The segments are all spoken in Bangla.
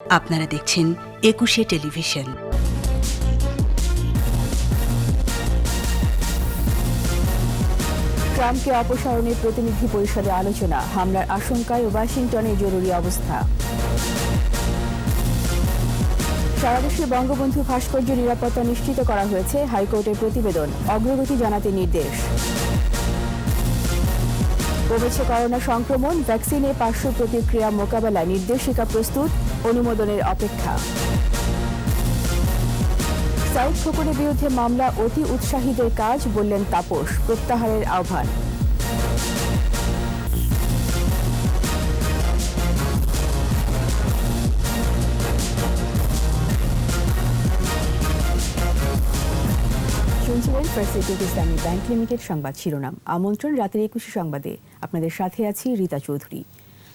আপনারা দেখছেন একুশে টেলিভিশন। ট্রাম্পকে অপসারণে প্রতিনিধি পরিষদে আলোচনা, হামলার আশঙ্কায় ওয়াশিংটনে জরুরি অবস্থা। সারা দেশে বঙ্গবন্ধু ভাস্কর্য নিরাপত্তা নিশ্চিত করা হয়েছে হাইকোর্টের প্রতিবেদন, অগ্রগতি জানাতে নির্দেশ। কমেছে করোনা সংক্রমণ ভ্যাকসিনে পার্শ্ব প্রতিক্রিয়া মোকাবেলায় নির্দেশিকা প্রস্তুত অনুমোদনের অপেক্ষা। সাইদ খোকনের বিরুদ্ধে মামলা অতি উৎসাহীদের কাজ, বললেন তাপস, প্রত্যাহারের আহ্বান। শুনছিলেন ইসলামী ব্যাংক লিমিটেড সংবাদ শিরোনাম। আমন্ত্রণ, রাতের একুশে সংবাদে। আপনাদের সাথে আছি রীতা চৌধুরী।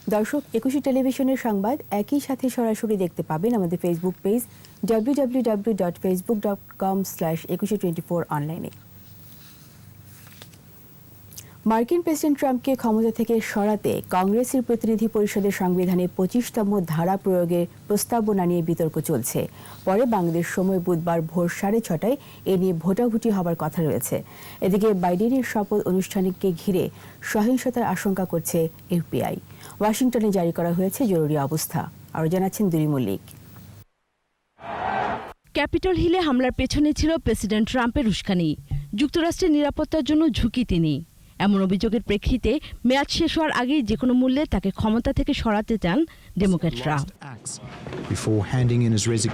দর্শক, একুশে টেলিভিশনের সংবাদ একই সাথে সরাসরি দেখতে পাবেন আমাদের Facebook page W W W dot Facebook dot com slash Ekushey twenty four অনলাইনে মার্কিন প্রেসিডেন্ট ট্রাম্পকে ক্ষমতা থেকে সরাতে কংগ্রেসের প্রতিনিধি পরিষদের সংবিধানে পঁচিশতম ধারা প্রয়োগের প্রস্তাবনা নিয়ে বিতর্ক চলছে। পরে বাংলাদেশ সময় বুধবার ভোর সাড়ে ছটায় এ নিয়ে ভোটাভুটি হবার কথা রয়েছে। এদিকে বাইডেনের শপথ অনুষ্ঠানকে ঘিরে সহিংসতার আশঙ্কা করছে এফবিআই। ওয়াশিংটনে জারি করা হয়েছে জরুরি অবস্থা। আরও জানাচ্ছেন দুরি মল্লিক। ক্যাপিটল হিলে হামলার পেছনে ছিল প্রেসিডেন্ট ট্রাম্পের উস্কানি। যুক্তরাষ্ট্রের নিরাপত্তার জন্য ঝুঁকি তিনি। এমন অভিযোগের প্রেক্ষিতে মেয়াদ শেষ হওয়ার আগেই যে কোনো মূল্যে তাকে ক্ষমতা থেকে সরাতে চান ডেমোক্র্যাটরা.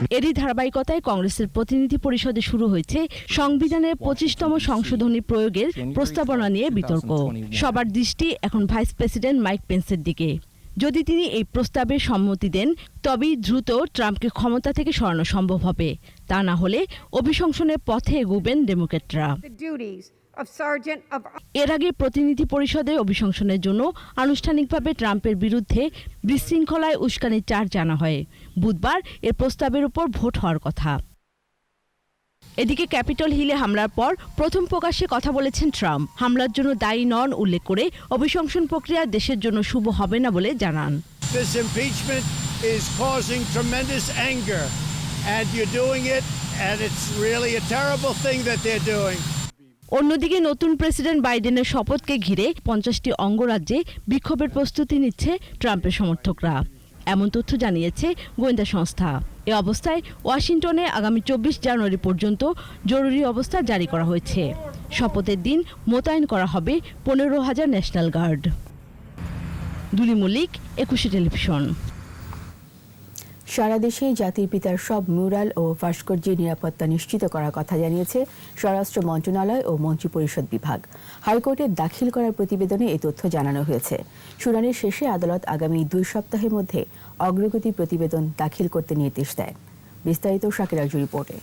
এরই ধারাবাহিকতায় কংগ্রেসের প্রতিনিধি পরিষদে শুরু হয়েছে সংবিধানের পঁচিশতম সংশোধনী প্রয়োগের প্রস্তাবনা নিয়ে বিতর্ক। সবার দৃষ্টি এখন ভাইস প্রেসিডেন্ট মাইক পেন্সের দিকে। যদি তিনি এই প্রস্তাবে সম্মতি দেন তবেই দ্রুত ট্রাম্পকে ক্ষমতা থেকে সরানো সম্ভব হবে। তা না হলে অভিশংসনের পথে এগোবেন ডেমোক্র্যাটরা। The duties of Sergeant of এর আগে প্রতিনিধি পরিষদে অভিশংসনের জন্য আনুষ্ঠানিকভাবে ট্রাম্পের বিরুদ্ধে বিশৃঙ্খলায় উস্কানির চার্জ জানা হয়। বুধবার এর প্রস্তাবের উপর ভোট হওয়ার কথা। এদিকে ক্যাপিটল হিলে হামলার পর প্রথম প্রকাশ্যে কথা বলেছেন ট্রাম্প। হামলার জন্য দায়ী নন উল্লেখ করে অভিশংসন প্রক্রিয়া দেশের জন্য শুভ হবে না বলে জানান। This impeachment is causing tremendous anger, and you're doing it, and it's really a terrible thing that they're doing. অন্যদিকে নতুন প্রেসিডেন্ট বাইডেনের শপথকে ঘিরে পঞ্চাশটি অঙ্গরাজ্যে বিক্ষোভের প্রস্তুতি নিচ্ছে ট্রাম্পের সমর্থকরা। এমন তথ্য জানিয়েছে গোয়েন্দা সংস্থা। এ অবস্থায় ওয়াশিংটনে আগামী চব্বিশ জানুয়ারি পর্যন্ত জরুরি অবস্থা জারি করা হয়েছে। শপথের দিন মোতায়েন করা হবে পনেরো হাজার ন্যাশনাল গার্ড। দুলি মল্লিক, একুশে টেলিভিশন। সারা দেশে জাতির পিতার সব মিউরাল ও ভাস্কর্যের নিরাপত্তা নিশ্চিত করার কথা জানিয়েছে স্বরাষ্ট্র মন্ত্রণালয় ও মন্ত্রিপরিষদ বিভাগ। হাইকোর্টে দাখিল করার প্রতিবেদনে এই তথ্য জানানো হয়েছে। শুনানির শেষে আদালত আগামী দুই সপ্তাহের মধ্যে অগ্রগতি প্রতিবেদন দাখিল করতে নির্দেশ দেয় বিস্তারিত শাকিরার রিপোর্টে।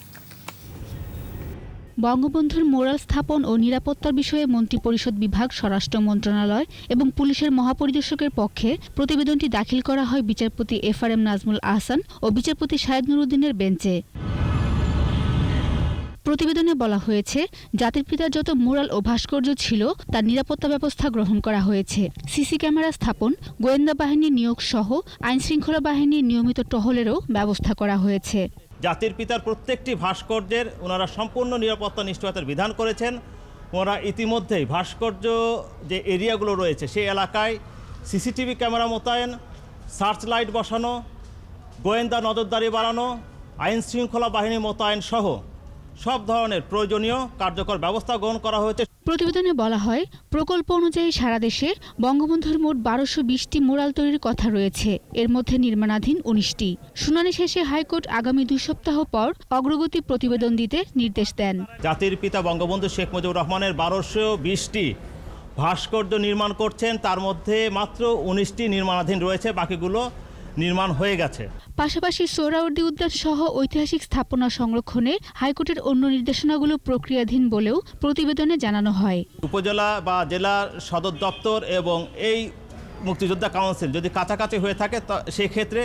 বঙ্গবন্ধুর মোরাল স্থাপন ও নিরাপত্তার বিষয়ে মন্ত্রিপরিষদ বিভাগ, স্বরাষ্ট্র মন্ত্রণালয় এবং পুলিশের মহাপরিদর্শকের পক্ষে প্রতিবেদনটি দাখিল করা হয় বিচারপতি F R M Nazmul Ahsan ও বিচারপতি শাহেদ নুরুদ্দিনের বেঞ্চে। প্রতিবেদনে বলা হয়েছে, জাতির পিতার যত মোরাল ও ভাস্কর্য ছিল, তার নিরাপত্তা ব্যবস্থা গ্রহণ করা হয়েছে। সিসি ক্যামেরা স্থাপন, গোয়েন্দা বাহিনী নিয়োগ সহ আইনশৃঙ্খলা বাহিনীর নিয়মিত টহলেরও ব্যবস্থা করা হয়েছে। জাতির পিতার প্রত্যেকটি ভাস্কর্যের ওনারা সম্পূর্ণ নিরাপত্তা নিশ্চয়তার বিধান করেছেন। ওনারা ইতিমধ্যেই ভাস্কর্য যে এরিয়াগুলো রয়েছে সেই এলাকায় সিসিটিভি ক্যামেরা মোতায়েন, সার্চ লাইট বসানো, গোয়েন্দা নজরদারি বাড়ানো, আইন শৃঙ্খলা বাহিনী মোতায়েন সহ সব ধরনের প্রয়োজনীয় কার্যকর ব্যবস্থা গ্রহণ করা হয়েছে। প্রতিবেদনে বলা হয়, প্রকল্প অনুযায়ী সারা দেশে বঙ্গবন্ধুর মোট বারোশো বিশটি মোরাল তৈরির কথা রয়েছে। এর মধ্যে নির্মাণাধীন উনিশটি। শুনানি শেষে হাইকোর্ট আগামী দুই সপ্তাহ পর অগ্রগতি প্রতিবেদন দিতে নির্দেশ দেন। জাতির পিতা বঙ্গবন্ধু শেখ মুজিবুর রহমানের বারোশো বিশটি ভাস্কর্য নির্মাণ করছেন। তার মধ্যে মাত্র উনিশটি নির্মাণাধীন রয়েছে। বাকিগুলো নির্মাণ হয়ে গেছে। পাশাপাশি সোহরাওয়ার্দী উদ্যান সহ ঐতিহাসিক স্থাপনা সংরক্ষণে হাইকোর্টের অন্য নির্দেশনাগুলো প্রক্রিয়াধীন বলেও প্রতিবেদনে জানানো হয়। উপজেলা বা জেলা সদর দপ্তর এবং এই মুক্তিযোদ্ধা কাউন্সিল যদি কাছাকাছি হয়ে থাকে তা সেক্ষেত্রে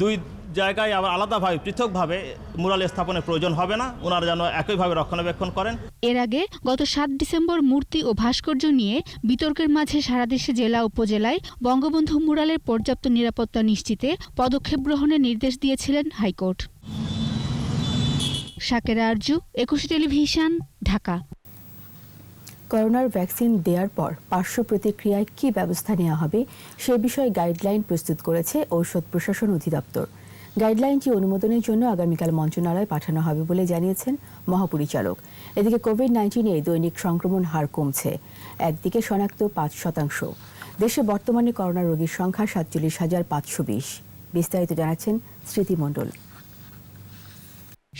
দুই জায়গায় আবার আলাদাভাবে পৃথকভাবে মুরাল স্থাপনের প্রয়োজন হবে না। ওনারা যেন একইভাবে রক্ষণাবেক্ষণ করেন। এর আগে গত সাত ডিসেম্বর মূর্তি ও ভাস্কর্য নিয়ে বিতর্কের মাঝে সারা দেশে জেলা উপজেলায় বঙ্গবন্ধু মুরালের পর্যাপ্ত নিরাপত্তা নিশ্চিতে পদক্ষেপ গ্রহণের নির্দেশ দিয়েছিলেন হাইকোর্ট। শাকেরা আরজু একুশে টেলিভিশন ঢাকা। করোনার ভ্যাকসিন দেওয়ার পর পার্শ্ব প্রতিক্রিয়ায় কী ব্যবস্থা নেওয়া হবে সে বিষয়ে গাইডলাইন প্রস্তুত করেছে ঔষধ প্রশাসন অধিদপ্তর। গাইডলাইনটি অনুমোদনের জন্য আগামীকাল মন্ত্রণালয়ে পাঠানো হবে বলে জানিয়েছেন মহাপরিচালক। এদিকে কোভিড নাইন্টিনে দৈনিক সংক্রমণ হার কমছে, একদিকে শনাক্ত পাঁচ শতাংশ। দেশে বর্তমানে করোনা রোগীর সংখ্যা সাতচল্লিশ হাজার পাঁচশো বিশ। বিস্তারিত জানাচ্ছেন স্মৃতি মণ্ডল।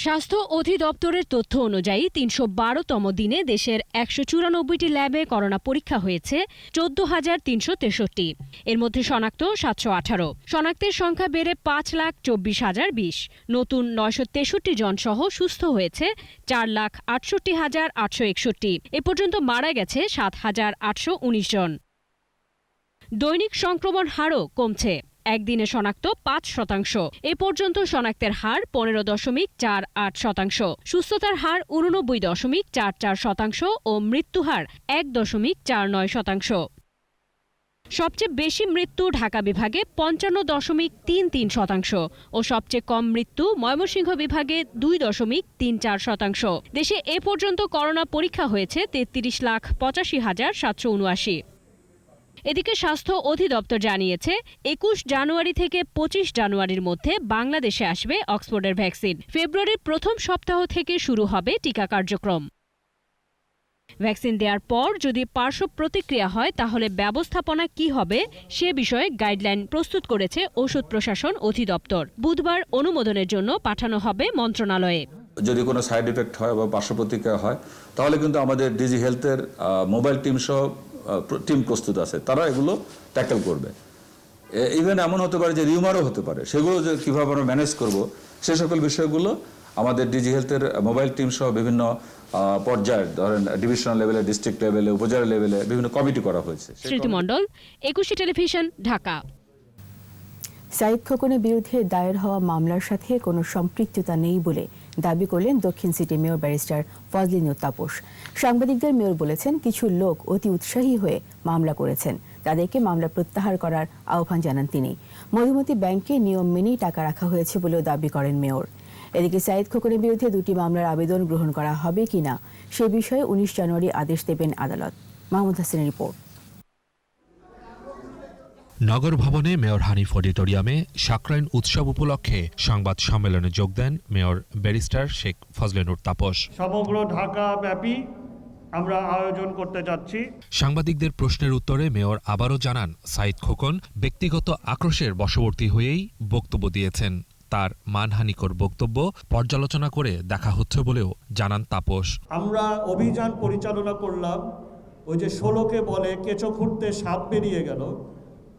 স্বাস্থ্য অধিদপ্তরের তথ্য অনুযায়ী তিনশো বারোতম দিনে দেশের একশো চুরানব্বইটি ল্যাবে করোনা পরীক্ষা হয়েছে, চোদ্দ হাজার তিনশো তেষট্টি। এর মধ্যে শনাক্ত সাতশো আঠারো। শনাক্তের সংখ্যা বেড়ে পাঁচ লাখ চব্বিশ হাজার বিশ। নতুন নয়শো তেষট্টি জন সহ সুস্থ হয়েছে চার লাখ আটষট্টি হাজার আটশো একষট্টি। এ পর্যন্ত মারা গেছে সাত হাজার আটশো উনিশ জন। দৈনিক সংক্রমণ হারও কমছে। একদিনে শনাক্ত পাঁচ শতাংশ। এ পর্যন্ত শনাক্তের হার পনেরো দশমিক চার আট শতাংশ। সুস্থতার হার উননব্বই দশমিক চার চার শতাংশ ও মৃত্যুহার এক দশমিক চার নয় শতাংশ। সবচেয়ে বেশি মৃত্যু ঢাকা বিভাগে পঞ্চান্ন দশমিক তিন তিন শতাংশ ও সবচেয়ে কম মৃত্যু ময়মনসিংহ বিভাগে দুই দশমিক তিন চার শতাংশ। দেশে এ পর্যন্ত করোনা পরীক্ষা হয়েছে তেত্রিশ লাখ পঁচাশি হাজার সাতশো উনআশি। এদিকে স্বাস্থ্য অধিদপ্তর জানিয়েছে, একুশ জানুয়ারি থেকে পঁচিশ জানুয়ারির মধ্যে বাংলাদেশে আসবে অক্সফোর্ডের ভ্যাকসিন। ফেব্রুয়ারির প্রথম সপ্তাহ থেকে শুরু হবে টিকা কার্যক্রম। ভ্যাকসিন দেওয়ার পর যদি পার্শ্ব প্রতিক্রিয়া হয়, তাহলে ব্যবস্থাপনা কি হবে সে বিষয়ে গাইডলাইন প্রস্তুত করেছে ওষুধ প্রশাসন অধিদপ্তর। বুধবার অনুমোদনের জন্য পাঠানো হবে মন্ত্রণালয়ে। যদি কোনো সাইড এফেক্ট হয় বা পার্শ্ব প্রতিক্রিয়া হয়, তাহলে কিন্তু আমাদের ডিজি হেলথের মোবাইল টিম সহ টিম প্রস্তুত আছে তারা এগুলো ট্যাকেল করবে। ইভেন এমন হতে পারে যে রিউমারও হতে পারে সেগুলো যে কীভাবে আমরা ম্যানেজ করব সে সকল বিষয়গুলো আমাদের ডিজি হেলথের মোবাইল টিম সহ বিভিন্ন আহ, পর্যায়ের ধরেন ডিভিশনাল লেভেলে ডিস্ট্রিক্ট লেভেলে উপজেলা লেভেলে বিভিন্ন কমিটি করা হয়েছে। সেই স্মৃতি মণ্ডল একুশে টেলিভিশন ঢাকা। সাইদ খোকনের বিরুদ্ধে দায়ের হওয়া মামলার সাথে কোনো সম্পৃক্ততা নেই বলে দাবি করলেন দক্ষিণ city mayor barrister Fazlin Taposh. সাংবাদিকদের মেয়র বলেছেন, কিছু লোক অতি উৎসাহী হয়ে মামলা করেছেন। তাদেরকে মামলা প্রত্যাহার করার আহ্বান জানান তিনি। মধুমতি ব্যাংকে নিয়ম মেনেই টাকা রাখা হয়েছে বলেও দাবি করেন মেয়র। এদিকে সাইদ খোকনের বিরুদ্ধে দুটি মামলার আবেদন গ্রহণ করা হবে কিনা, সে বিষয়ে উনিশ জানুয়ারি আদেশ দেবেন আদালত। মাহমুদ হাসিনের রিপোর্ট। নগর ভবনে মেয়র হানিফ অডিটোরিয়ামে সাকরাইন উৎসব উপলক্ষে সংবাদ সম্মেলনে যোগ দেন মেয়র ব্যারিস্টার শেখ ফজলেনুর তাপস। সমগ্র ঢাকা ব্যাপী আমরা আয়োজন করতে যাচ্ছি। সাংবাদিকদের প্রশ্নের উত্তরে মেয়র আবারও জানান সাইদ খোকন ব্যক্তিগত আক্রোশের বশবর্তী হয়েই বক্তব্য দিয়েছেন। তার মানহানিকর বক্তব্য পর্যালোচনা করে দেখা হচ্ছে বলেও জানান তাপস। আমরা অভিযান পরিচালনা করলাম ওই যে ষোলোকে বলে কেঁচো খুঁড়তে সাপ বেরিয়ে গেল।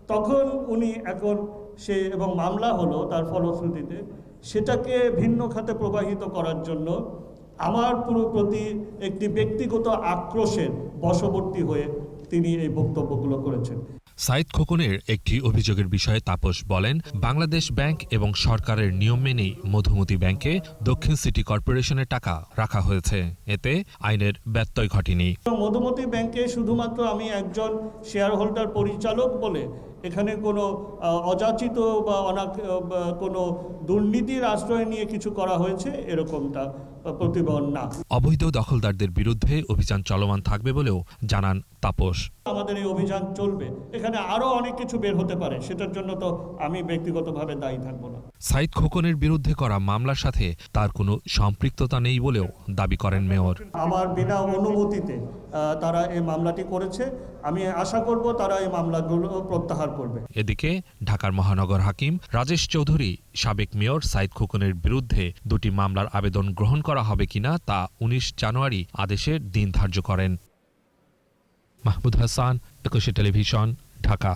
তখন উনি এখন সে এবং মামলা হলো তার ফলশ্রুতিতে, সেটাকে ভিন্ন খাতে প্রবাহিত করার জন্য আমার পুরো প্রতি একটি ব্যক্তিগত আক্রোশের বশবর্তী হয়ে তিনি এই বক্তব্যগুলো করেছেন। সাইদ খোকনের একটি অভিযোগের বিষয়ে তাপস বলেন, বাংলাদেশ ব্যাংক এবং সরকারের নিয়ম মেনেই মধুমতি ব্যাংকে দক্ষিণ সিটি কর্পোরেশনের টাকা রাখা হয়েছে। এতে আইনের ব্যত্যয় ঘটেনি। মধুমতি ব্যাংকে শুধুমাত্র আমি একজন শেয়ার হোল্ডার পরিচালক বলে এখানে কোনো অযাচিত বা অনা কোনো দুর্নীতির আশ্রয় নিয়ে কিছু করা হয়েছে এরকমটা প্রতিবহন না অবৈধ দখলদারদের বিরুদ্ধে অভিযান চলমান থাকবে বলেও জানান তাপস। আমাদের এই অভিযান চলবে। এখানে আরও অনেক কিছু বের হতে পারে। সেটার জন্য তো আমি ব্যক্তিগতভাবে দায়ী থাকব না। সাইদ খোকনের বিরুদ্ধে করা মামলার সাথে তার কোনো সম্পৃক্ততা নেই বলেও দাবি করেন মেয়র। আমার বিনা অনুমতিতে তারা এই মামলাটি করেছে। আমি আশা করব তারা এই মামলাগুলো প্রত্যাহার করবে। এদিকে ঢাকার মহানগর হাকিম রাজেশ চৌধুরী সাবেক মেয়র সাইদ খোকনের বিরুদ্ধে দুটি মামলার আবেদন গ্রহণ করা হবে কিনা তা উনিশ জানুয়ারি আদেশের দিন ধার্য করেন। মাহমুদ হাসান একুশে টেলিভিশন ঢাকা।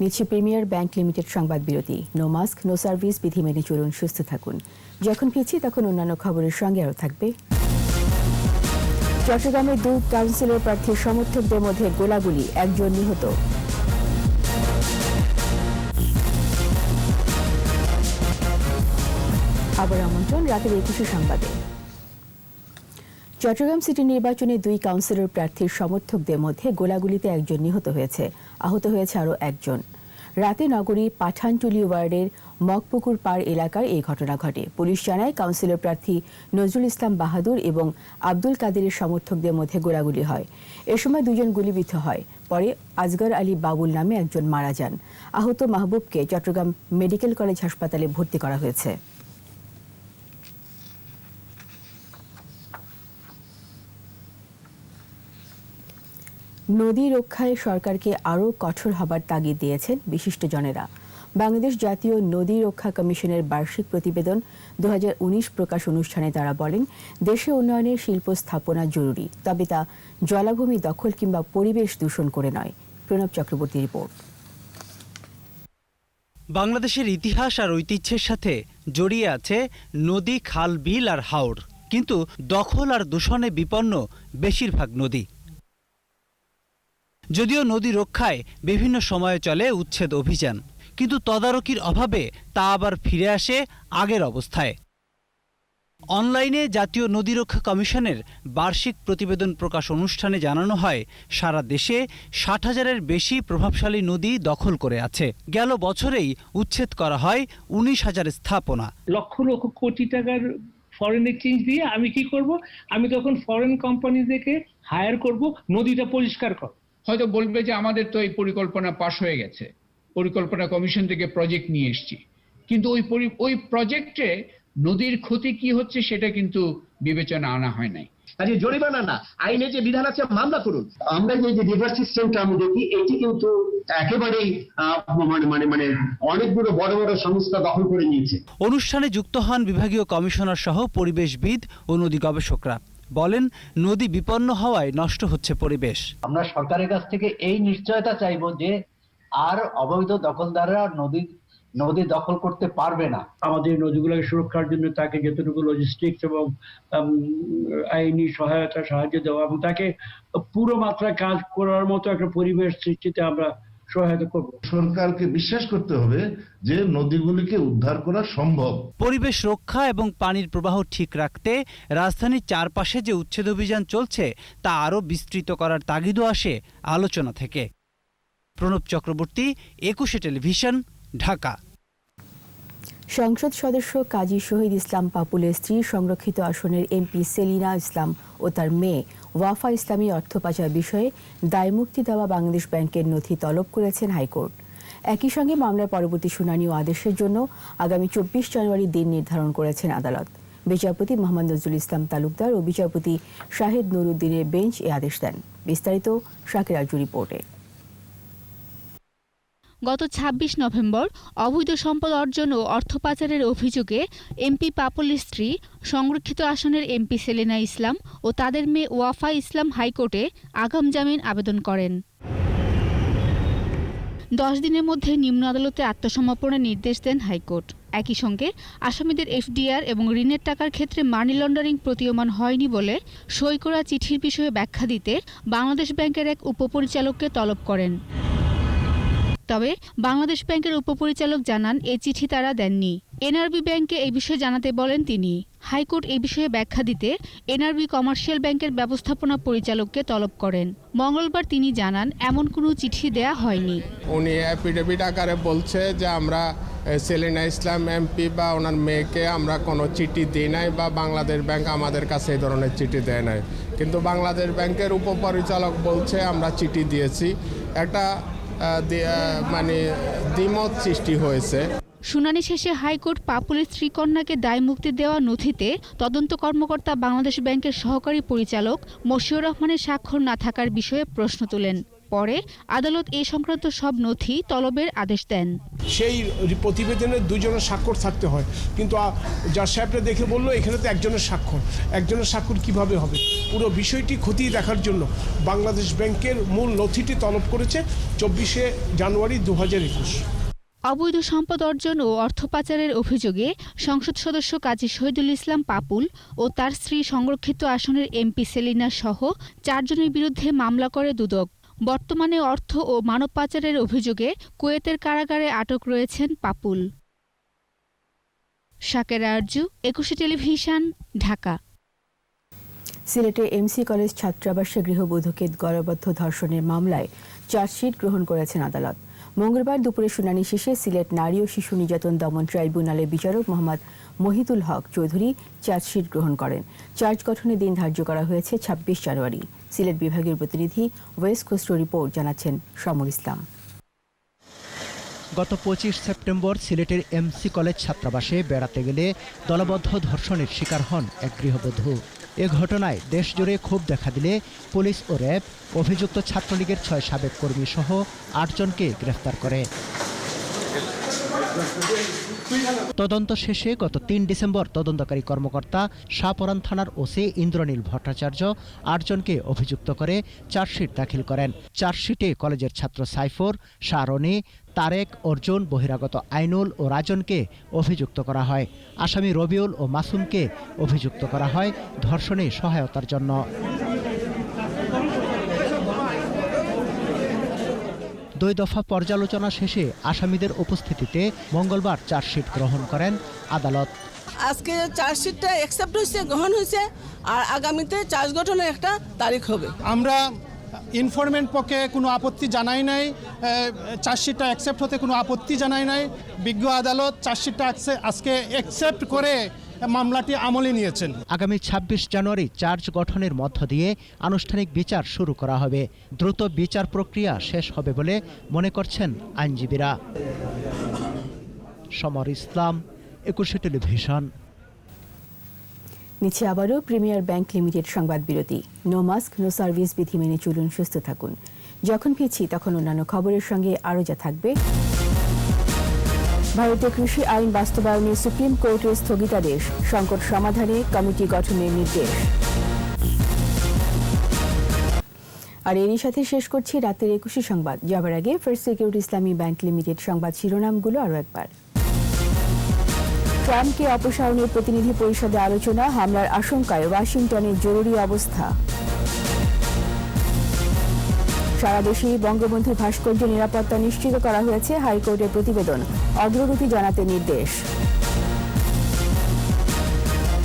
নিচ্ছে প্রিমিয়ার ব্যাংক লিমিটেড সংবাদ বিরতি। নো মাস্ক নো সার্ভিস বিধি মেনে চলুন, সুস্থ থাকুন। যখন ফিরছি, তখন অন্যান্য খবরের সঙ্গে আরও থাকবে। চট্টগ্রামে দুই কাউন্সিলর প্রার্থীর সমর্থকদের মধ্যে গোলাগুলি, একজন নিহত। আবার আমন্ত্রণ, রাতের একুশে সংবাদে। চট্টগ্রাম সিটি নির্বাচনে দুই কাউন্সিলর প্রার্থীর সমর্থকদের মধ্যে গোলাগুলিতে একজন নিহত হয়েছে। আহত হয়েছে আরও একজন। রাতে নগরীর পাঠানটুলি ওয়ার্ডের মগপুকুর পাড় এলাকায় এই ঘটনা ঘটে। পুলিশ জানায়, কাউন্সিলর প্রার্থী নজরুল ইসলাম বাহাদুর এবং আব্দুল কাদেরের সমর্থকদের মধ্যে গোলাগুলি হয়। এ সময় দুজন গুলিবিদ্ধ হয়। পরে আজগর আলী বাবুল নামে একজন মারা যান। আহত মাহবুবকে চট্টগ্রাম মেডিকেল কলেজ হাসপাতালে ভর্তি করা হয়েছে। নদী রক্ষায় সরকারকে আরও কঠোর হবার তাগিদ দিয়েছেন বিশিষ্টজনেরা। বাংলাদেশ জাতীয় নদী রক্ষা কমিশনের বার্ষিক প্রতিবেদন দু হাজার উনিশ প্রকাশ অনুষ্ঠানে তারা বলেন, দেশে উন্নয়নের শিল্প স্থাপনা জরুরি, তবে তা জলাভূমি দখল কিংবা পরিবেশ দূষণ করে নয়। প্রণব চক্রবর্তী রিপোর্ট। বাংলাদেশের ইতিহাস আর ঐতিহ্যের সাথে জড়িয়ে আছে নদী, খাল, বিল আর হাওর। কিন্তু দখল আর দূষণে বিপন্ন বেশিরভাগ নদী। যদিও নদী রক্ষায় বিভিন্ন সময়ে চলে উচ্ছেদ অভিযান, কিন্তু তদারকির অভাবে তা আবার ফিরে আসে আগের অবস্থায়। অনলাইনে জাতীয় নদী রক্ষা কমিশনের বার্ষিক প্রতিবেদন প্রকাশ অনুষ্ঠানে জানানো হয়, সারা দেশে ষাট হাজারের বেশি প্রভাবশালী নদী দখল করে আছে। গেল বছরেই উচ্ছেদ করা হয় উনিশ হাজার স্থাপনা। লক্ষ লক্ষ কোটি টাকার ফরেন এক্সচেঞ্জ দিয়ে আমি কি করব? আমি তখন ফরেন কোম্পানিদেরকে হায়ার করব, নদীটা পরিষ্কার কর। হয়তো বলবে যে আমাদের তো এই পরিকল্পনা পাশ হয়ে গেছে। পরিকল্পনা কমিশন থেকে প্রজেক্ট নিয়ে এসছি। কিন্তু ওই পরি- ওই প্রজেক্টে নদীর ক্ষতি কি হচ্ছে সেটা কিন্তু বিবেচনা আনা হয় নাই। আজকে জরিমানা না। আইনে যে বিধান আছে মামলা করুন। আমরা যে রিভার সিস্টেমটা আমি দেখি এটি কিন্তু একেবারেই আহ, মানে মানে মানে অনেকগুলো বড় বড় সংস্থা দখল করে নিয়েছে। অনুষ্ঠানে যুক্ত হন বিভাগীয় কমিশনার সহ পরিবেশবিদ ও নদী গবেষকরা। বলেন নদী বিপন্ন হওয়ায় নষ্ট হচ্ছে পরিবেশ। আমরা সরকারের কাছ থেকে এই নিশ্চয়তা চাইব যে আর অবৈধ দখলদাররা নদী নদী দখল করতে পারবে না। আমাদের নদীগুলোকে সুরক্ষার জন্য তাকে যতটুকু লজিস্টিক্স এবং আইনি সহায়তা সাহায্য দেওয়া এবং তাকে পুরো মাত্রায় কাজ করার মতো একটা পরিবেশ সৃষ্টিতে আমরা সহায়তা করব। সরকারকে বিশ্বাস করতে হবে যে নদীগুলিকে উদ্ধার করা সম্ভব। পরিবেশ রক্ষা এবং পানির প্রবাহ ঠিক রাখতে রাজধানীর চারপাশে যে উচ্ছেদ অভিযান চলছে তা আরও বিস্তৃত করার তাগিদও আসে আলোচনা থেকে। প্রণব চক্রবর্তী একুশে টেলিভিশন ঢাকা। সংসদ সদস্য কাজী শহীদ ইসলাম পাপুলের স্ত্রী সংরক্ষিত আসনের এমপি সেলিনা ইসলাম ও তার মেয়ে ওয়াফা ইসলামী অর্থ পাচার বিষয়ে দায়মুক্তি দেওয়া বাংলাদেশ ব্যাংকের নথি তলব করেছেন হাইকোর্ট। একই সঙ্গে মামলার পরবর্তী শুনানি ও আদেশের জন্য আগামী চব্বিশ জানুয়ারি দিন নির্ধারণ করেছেন আদালত। বিচারপতি মোহাম্মদ নজরুল ইসলাম তালুকদার ও বিচারপতি শাহেদ নুরুদ্দিনের বেঞ্চ এ আদেশ দেন। বিস্তারিত শাকিরাজু রিপোর্টে। গত ২৬ নভেম্বর অবৈধ সম্পদ অর্জন ও অর্থ পাচারের অভিযোগে এমপি পাপলের স্ত্রী সংরক্ষিত আসনের এমপি সেলেনা ইসলাম ও তাদের মেয়ে ওয়াফা ইসলাম হাইকোর্টে আগাম জামিন আবেদন করেন। দশ দিনের মধ্যে নিম্ন আদালতে আত্মসমর্পণের নির্দেশ দেন হাইকোর্ট। একই সঙ্গে আসামিদের এফডিআর এবং ঋণের টাকার ক্ষেত্রে মানি লন্ডারিং প্রতীয়মান হয়নি বলে সই করা চিঠির বিষয়ে ব্যাখ্যা দিতে বাংলাদেশ ব্যাংকের এক উপপরিচালককে তলব করেন। তবে বাংলাদেশ ব্যাংকের উপপরিচালক জানান এই চিঠি তারা দেননি। এনআরবি ব্যাংকে এই বিষয়ে জানাতে বলেন তিনি, হাইকোর্ট এই বিষয়ে ব্যাখ্যা দিতে এনআরবি কমার্শিয়াল ব্যাংকের ব্যবস্থাপনা পরিচালককে তলব করেন। মঙ্গলবার তিনি জানান, এমন কোনো চিঠি দেয়া হয়নি। উনি অ্যাফিডেভিট আকারে বলছে যে আমরা সেলিনা ইসলাম এমপি বা ওনার মেয়েকে আমরা কোনো চিঠি দিই নাই বা বাংলাদেশ ব্যাংক আমাদের কাছে এই ধরনের চিঠি দেয় নাই। কিন্তু বাংলাদেশ ব্যাংকের উপপরিচালক বলছে, আমরা চিঠি দিয়েছি। একটা মানে দ্বিমত সৃষ্টি হয়েছে। শুনানি শেষে হাইকোর্ট পাপুলের শ্রীকন্যাকে দায় মুক্তি দেওয়া নথিতে তদন্ত কর্মকর্তা বাংলাদেশ ব্যাংকের সহকারী পরিচালক মশিউর রহমানের স্বাক্ষর না থাকার বিষয়ে প্রশ্ন তোলেন। পরে আদালত এ সংক্রান্ত সব নথি তলবের আদেশ দেন। সেই প্রতিবেদনে দুজনের স্বাক্ষর থাকতে হয়। কিন্তু জাজ সাহেবরা দেখে বলল এখানে তো একজনের স্বাক্ষর। একজনের স্বাক্ষর কীভাবে হবে? পুরো বিষয়টি খতিয়ে দেখার জন্য বাংলাদেশ ব্যাংকের মূল নথিটি তলব করেছে চব্বিশে জানুয়ারি দু হাজার একুশ। অবৈধ সম্পদ অর্জন ও অর্থ পাচারের অভিযোগে সংসদ সদস্য কাজী শহীদুল ইসলাম পাপুল ও তার স্ত্রী সংরক্ষিত আসনের এমপি সেলিনা সহ চারজনের বিরুদ্ধে মামলা করে দুদক। বর্তমানে অর্থ ও মানব পাচারের অভিযোগে কুয়েতের কারাগারে আটক রয়েছেন পাপুল। শাকের আরজু, একুশে টেলিভিশন, ঢাকা। সিলেটে এমসি কলেজ ছাত্রাবাসে গৃহবধূকে গড়বদ্ধ ধর্ষণের মামলায় চার্জশিট গ্রহণ করেছেন আদালত। মঙ্গলবার দুপুরে শুনানি শেষে সিলেট নারী ও শিশু নির্যাতন দমন ট্রাইব্যুনালের বিচারক মোহাম্মদ মহিতুল হক চৌধুরী চার্জশিট গ্রহণ করেন। চার্জ গঠনের দিন ধার্য করা হয়েছে ছাব্বিশ জানুয়ারি। সিলেট বিভাগীয় প্রতিনিধি ওয়েস্ট কোস্ট রিপোর্ট জানাচ্ছেন সমর ইসলাম। গত পঁচিশ সেপ্টেম্বর সিলেটের এমসি কলেজ ছাত্রাবাসে বেড়াতে গেলে দলবদ্ধ ধর্ষণের শিকার হন এক গৃহবধূ। এ ঘটনায় দেশজুড়ে ক্ষোভ দেখা দিলে পুলিশ ও র্যাব অভিযুক্ত ছাত্রলীগের ছয় সাবেক কর্মী সহ আটজনকে গ্রেফতার করে। তদন্ত শেষে গত তিন ডিসেম্বর তদন্তকারী কর্মকর্তা শাহপরান থানার ওসি ইন্দ্রনীল ভট্টাচার্য আটজনকে অভিযুক্ত করে চার্জশিট দাখিল করেন। চার্জশিটে কলেজের ছাত্র সাইফর শাহরনি তারেক অর্জুন বহিরাগত আইনুল ও রাজনকে অভিযুক্ত করা হয়। আসামি রবিউল ও মাসুমকে অভিযুক্ত করা হয় ধর্ষণে সহায়তার জন্য। দুই দফা পর্যালোচনা শেষে আসামিদের উপস্থিতিতে মঙ্গলবার চার্জশিট গ্রহণ করেন আদালত। আজকে চার্জশিটটা অ্যাকসেপ্ট হয়েছে গ্রহণ হয়েছে আর আগামীতে চার্জ গঠনের একটা তারিখ হবে। আমরা ইনফরমেন্ট পক্ষে কোনো আপত্তি জানাই নাই চার্জশিটটা অ্যাকসেপ্ট হতে কোনো আপত্তি জানাই নাই। বিজ্ঞ আদালত চার্জশিটটা আজকে অ্যাকসেপ্ট করে মামলাটি আমলে নিয়েছেন। আগামী ২৬ জানুয়ারি চার্জ গঠনের মধ্য দিয়ে আনুষ্ঠানিক বিচার শুরু করা হবে। দ্রুত বিচার প্রক্রিয়া শেষ হবে বলে মনে করছেন আইনজীবীরা। সমর ইসলাম, একুশে টেলিভিশন। নিচে আবারও প্রিমিয়ার ব্যাংক লিমিটেড সংবাদ বিরতি। নো মাস্ক নো সার্ভিস বিধি মেনে চলুন, সুস্থ থাকুন। যখন ফিরছি, তখন অন্যান্য খবরের সঙ্গে আরও যা থাকবে। ভারতীয় কৃষি আইন বাস্তবায়নে সুপ্রিম কোর্টের স্থগিতাদেশ, সংকট সমাধানে কমিটি গঠনের নির্দেশ। আর এরই সাথে শেষ করছি রাতের একুশে সংবাদ। যাবার আগে First Security Islami Bank Limited সংবাদ শিরোনামগুলো আরও একবার। ট্রাম্পকে অপসারণের প্রতিনিধি পরিষদে আলোচনা, হামলার আশঙ্কায় ওয়াশিংটনে জরুরি অবস্থা। সারা দেশেই বঙ্গবন্ধুর ভাস্কর্য নিরাপত্তা নিশ্চিত করা হয়েছে হাইকোর্টের প্রতিবেদন, অগ্রগতি জানাতে নির্দেশ।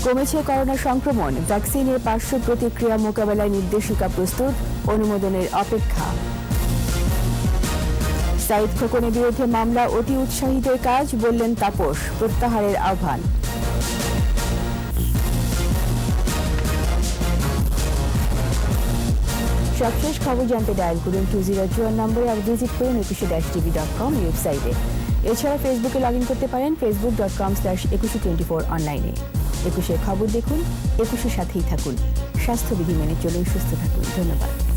কমেছে করোনা সংক্রমণ, ভ্যাকসিনের পার্শ্ব প্রতিক্রিয়া মোকাবেলায় নির্দেশিকা প্রস্তুত, অনুমোদনের অপেক্ষা। সাইদ খোকনের বিরুদ্ধে মামলা, অতি উৎসাহিতের কাজ, বললেন তাপস, প্রত্যাহারের আহ্বান। সবশেষ খবর জানতে ডায়াল করুন টু জিরো চুয়ান নম্বরে আর ভিজিট করুন একুশে ড্যাশ টিভি ডট কম ওয়েবসাইটে এছাড়া ফেসবুকে লগ ইন করতে পারেন Facebook dot com slash Ekushey twenty four অনলাইনে একুশের খবর দেখুন, একুশের সাথেই থাকুন। স্বাস্থ্যবিধি মেনে চলুন, সুস্থ থাকুন। ধন্যবাদ।